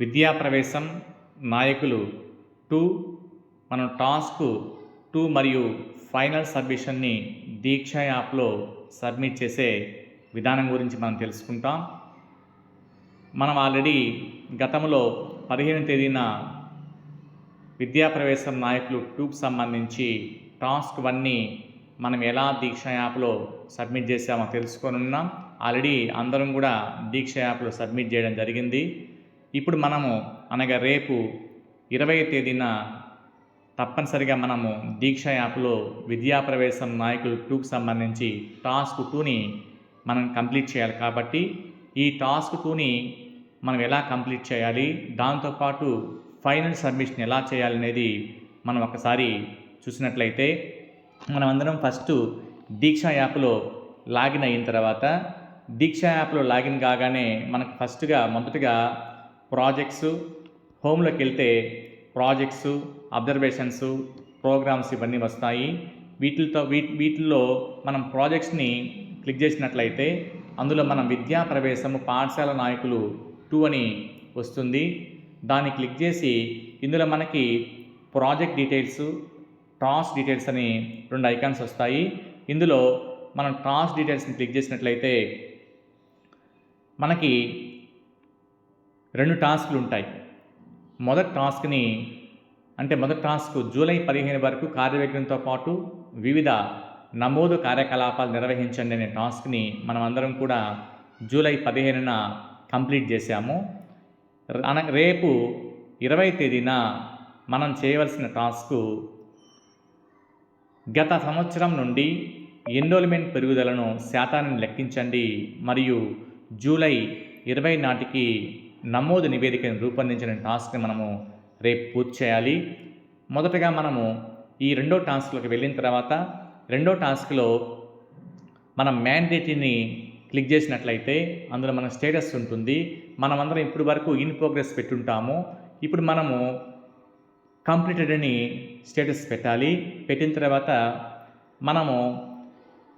విద్యా ప్రవేశం నాయకులు టూ మనం టాస్క్ టూ మరియు ఫైనల్ సబ్మిషన్ని దీక్ష యాప్లో సబ్మిట్ చేసే విధానం గురించి మనం తెలుసుకుంటాం. మనం ఆల్రెడీ గతంలో పదిహేను తేదీన విద్యా ప్రవేశం నాయకులు టూకు సంబంధించి టాస్క్ వన్ని మనం ఎలా దీక్ష యాప్లో సబ్మిట్ చేసామో తెలుసుకొని ఉన్నాం. ఆల్రెడీ అందరం కూడా దీక్ష యాప్లో సబ్మిట్ చేయడం జరిగింది. ఇప్పుడు మనము అనగా రేపు ఇరవై తేదీన తప్పనిసరిగా మనము దీక్ష యాప్లో విద్యా ప్రవేశం నాయకులు టూకి సంబంధించి టాస్క్ టూని మనం కంప్లీట్ చేయాలి. కాబట్టి ఈ టాస్క్ టూని మనం ఎలా కంప్లీట్ చేయాలి? దాంతోపాటు ఫైనల్ సబ్మిషన్ ఎలా చేయాలనేది మనం ఒకసారి చూసినట్లయితే మనమందరం ఫస్ట్ దీక్ష యాప్లో లాగిన్ అయిన తర్వాత దీక్ష యాప్లో లాగిన్ కాగానే మనకు ఫస్ట్గా మొదటగా ప్రాజెక్ట్స్ హోమ్లోకి వెళ్తే ప్రాజెక్ట్స్ అబ్జర్వేషన్స్ ప్రోగ్రామ్స్ ఇవన్నీ వస్తాయి. వీటితో వీటి వీటిల్లో మనం ప్రాజెక్ట్స్ని క్లిక్ చేసినట్లయితే అందులో మనం విద్యా ప్రవేశము పాఠశాల నాయకులు టూ అని వస్తుంది. దాన్ని క్లిక్ చేసి ఇందులో మనకి ప్రాజెక్ట్ డీటెయిల్స్ టాస్క్ డీటెయిల్స్ అని రెండు ఐకాన్స్ వస్తాయి. ఇందులో మనం టాస్క్ డీటెయిల్స్ని క్లిక్ చేసినట్లయితే మనకి రెండు టాస్క్లు ఉంటాయి. మొదటి టాస్క్ని అంటే మొదటి టాస్క్ జూలై పదిహేను వరకు కార్యవేగంతో పాటు వివిధ నమోదు కార్యకలాపాలు నిర్వహించండి అనే టాస్క్ని మనం అందరం కూడా జూలై పదిహేనున కంప్లీట్ చేశాము. అన రేపు ఇరవై తేదీన మనం చేయవలసిన టాస్క్ గత సంవత్సరం నుండి ఎన్రోల్మెంట్ పెరుగుదలను శాతాన్ని లెక్కించండి మరియు జూలై ఇరవై నాటికి నమోదు నివేదికను రూపొందించిన టాస్క్ని మనము రేపు పూర్తి చేయాలి. మొదటగా మనము ఈ రెండో టాస్క్లోకి వెళ్ళిన తర్వాత రెండో టాస్క్లో మనం మ్యాండేటరీని క్లిక్ చేసినట్లయితే అందులో మన స్టేటస్ ఉంటుంది. మనమందరం ఇప్పుడు వరకు ఇన్ ప్రోగ్రెస్ పెట్టుంటాము. ఇప్పుడు మనము కంప్లీటెడ్ అని స్టేటస్ పెట్టాలి. పెట్టిన తర్వాత మనము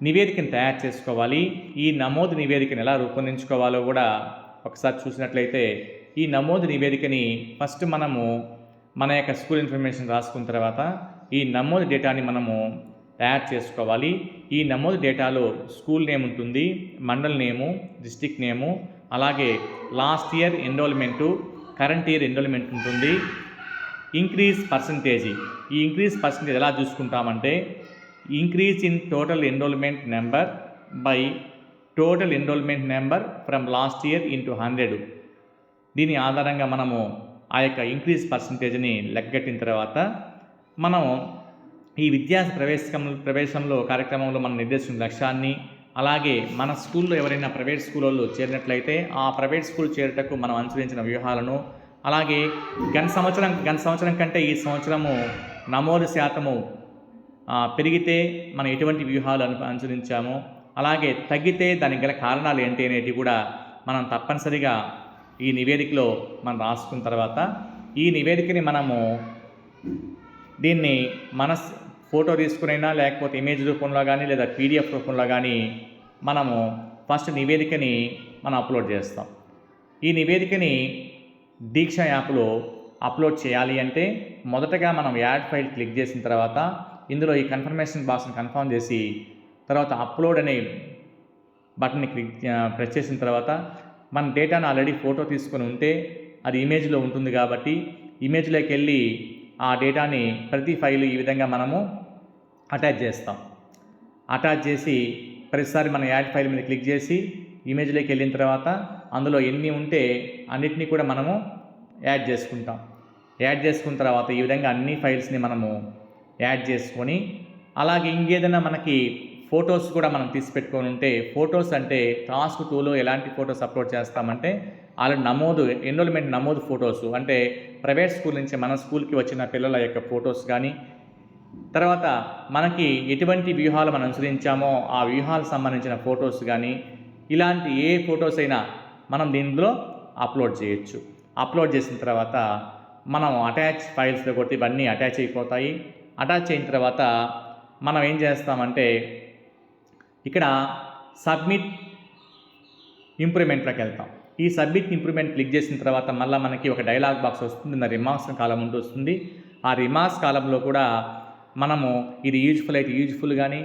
నివేదికను తయారు చేసుకోవాలి. ఈ నమోదు నివేదికను ఎలా రూపొందించుకోవాలో కూడా ఒకసారి చూసినట్లయితే ఈ నమోదు నివేదికని ఫస్ట్ మనము మన యొక్క స్కూల్ ఇన్ఫర్మేషన్ రాసుకున్న తర్వాత ఈ నమోదు డేటాని మనము తయారు చేసుకోవాలి. ఈ నమోదు డేటాలో స్కూల్ నేమ్ ఉంటుంది మండల్ నేము డిస్టిక్ నేము అలాగే last year enrolment current year enrolment ఉంటుంది. Increase percentage. ఈ ఇంక్రీజ్ పర్సంటేజ్ ఎలా చూసుకుంటామంటే increase in total enrolment number by total enrolment number from last year into hundred దీని ఆధారంగా మనము ఆ యొక్క ఇంక్రీజ్ పర్సంటేజ్ని లెక్కగట్టిన తర్వాత మనము ఈ విద్యా ప్రవేశం ప్రవేశంలో కార్యక్రమంలో మనం నిర్దేశించిన లక్ష్యాన్ని అలాగే మన స్కూల్లో ఎవరైనా ప్రైవేట్ స్కూల్లో చేరినట్లయితే ఆ ప్రైవేట్ స్కూల్ చేరటకు మనం అనుసరించిన వ్యూహాలను అలాగే గత సంవత్సరం గత సంవత్సరం కంటే ఈ సంవత్సరము నమోదు శాతము పెరిగితే మనం ఎటువంటి వ్యూహాలు అను అనుసరించాము అలాగే తగ్గితే దానికి గల కారణాలు ఏంటి అనేటివి కూడా మనం తప్పనిసరిగా ఈ నివేదికలో మనం రాసుకున్న తర్వాత ఈ నివేదికని మనము దీన్ని మనస్ ఫోటో తీసుకునైనా లేకపోతే ఇమేజ్ రూపంలో కానీ లేదా పీడిఎఫ్ రూపంలో కానీ మనము ఫస్ట్ నివేదికని మనం అప్లోడ్ చేస్తాం. ఈ నివేదికని దీక్ష యాప్లో అప్లోడ్ చేయాలి అంటే మొదటగా మనం యాడ్ ఫైల్ క్లిక్ చేసిన తర్వాత ఇందులో ఈ కన్ఫర్మేషన్ బాక్స్ని కన్ఫర్మ్ చేసి తర్వాత అప్లోడ్ అనే బటన్ని క్లిక్ ప్రెస్ చేసిన తర్వాత మన డేటాను ఆల్రెడీ ఫోటో తీసుకొని ఉంటే అది ఇమేజ్లో ఉంటుంది కాబట్టి ఇమేజ్లోకి వెళ్ళి ఆ డేటాని ప్రతి ఫైల్ ఈ విధంగా మనము అటాచ్ చేస్తాం. అటాచ్ చేసి ప్రతిసారి మన యాడ్ ఫైల్ మీద క్లిక్ చేసి ఇమేజ్లోకి వెళ్ళిన తర్వాత అందులో ఎన్ని ఉంటే అన్నిటినీ కూడా మనము యాడ్ చేసుకుంటాం. యాడ్ చేసుకున్న తర్వాత ఈ విధంగా అన్ని ఫైల్స్ని మనము యాడ్ చేసుకొని అలాగే ఇంకేదైనా మనకి ఫొటోస్ కూడా మనం తీసి పెట్టుకొని ఉంటే ఫొటోస్ అంటే టాస్క్ టూలో ఎలాంటి ఫొటోస్ అప్లోడ్ చేస్తామంటే వాళ్ళ నమోదు ఎన్రోల్మెంట్ నమోదు ఫొటోస్. అంటే ప్రైవేట్ స్కూల్ నుంచి మన స్కూల్కి వచ్చిన పిల్లల యొక్క ఫొటోస్ కానీ తర్వాత మనకి ఎటువంటి వ్యూహాలు మనం అనుసరించామో ఆ వ్యూహాలకు సంబంధించిన ఫొటోస్ కానీ ఇలాంటి ఏ ఫొటోస్ అయినా మనం దీనిలో అప్లోడ్ చేయొచ్చు. అప్లోడ్ చేసిన తర్వాత మనం అటాచ్ ఫైల్స్లో కొట్టి ఇవన్నీ అటాచ్ అయిపోతాయి. అటాచ్ అయిన తర్వాత మనం ఏం చేస్తామంటే ఇక్కడ సబ్మిట్ ఇంప్రూవ్మెంట్లోకి వెళ్తాం. ఈ సబ్మిట్ ఇంప్రూవ్మెంట్ క్లిక్ చేసిన తర్వాత మళ్ళీ మనకి ఒక డైలాగ్ బాక్స్ వస్తుంది నా రిమార్క్స్ కాలం ఉంటూ వస్తుంది. ఆ రిమార్క్స్ కాలంలో కూడా మనము ఇది యూజ్ఫుల్ అయితే యూజ్ఫుల్ కానీ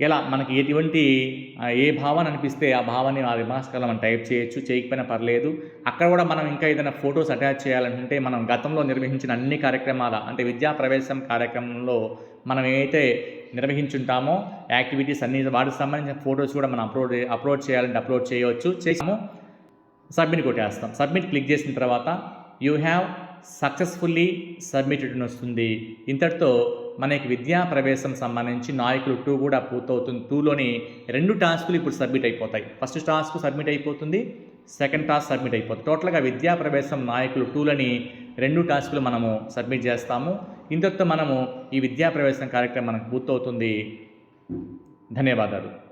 ఎలా మనకి ఎటువంటి ఏ భావన అనిపిస్తే ఆ భావాన్ని ఆ రిమార్క్స్ కాలం మనం టైప్ చేయొచ్చు చేయకపోయినా పర్లేదు. అక్కడ కూడా మనం ఇంకా ఏదైనా ఫొటోస్ అటాచ్ చేయాలంటే మనం గతంలో నిర్వహించిన అన్ని కార్యక్రమాల అంటే విద్యా ప్రవేశం కార్యక్రమంలో మనం ఏదైతే నిర్వహించుంటామో యాక్టివిటీస్ అన్ని వాటికి సంబంధించిన ఫొటోస్ కూడా మనం అప్లోడ్ అప్లోడ్ చేయాలంటే అప్లోడ్ చేయవచ్చు. చేసాము సబ్మిట్ కొట్టేస్తాం. సబ్మిట్ క్లిక్ చేసిన తర్వాత యూ హ్యావ్ సక్సెస్ఫుల్లీ సబ్మిటెడ్ అని వస్తుంది. ఇంతటితో మనకి విద్యా ప్రవేశం సంబంధించి నాయకులు టూ కూడా పూర్తవుతుంది. టూలోని రెండు టాస్కులు ఇప్పుడు సబ్మిట్ అయిపోతాయి. ఫస్ట్ టాస్క్ సబ్మిట్ అయిపోతుంది. సెకండ్ టాస్క్ సబ్మిట్ అయిపోతుంది. టోటల్గా విద్యా ప్రవేశం నాయకులు టూలని రెండు టాస్కులు మనము సబ్మిట్ చేస్తాము. ఇంతటితో మనము ఈ విద్యా ప్రవేశం కార్యక్రమం మనకు పూర్తవుతుంది. ధన్యవాదాలు.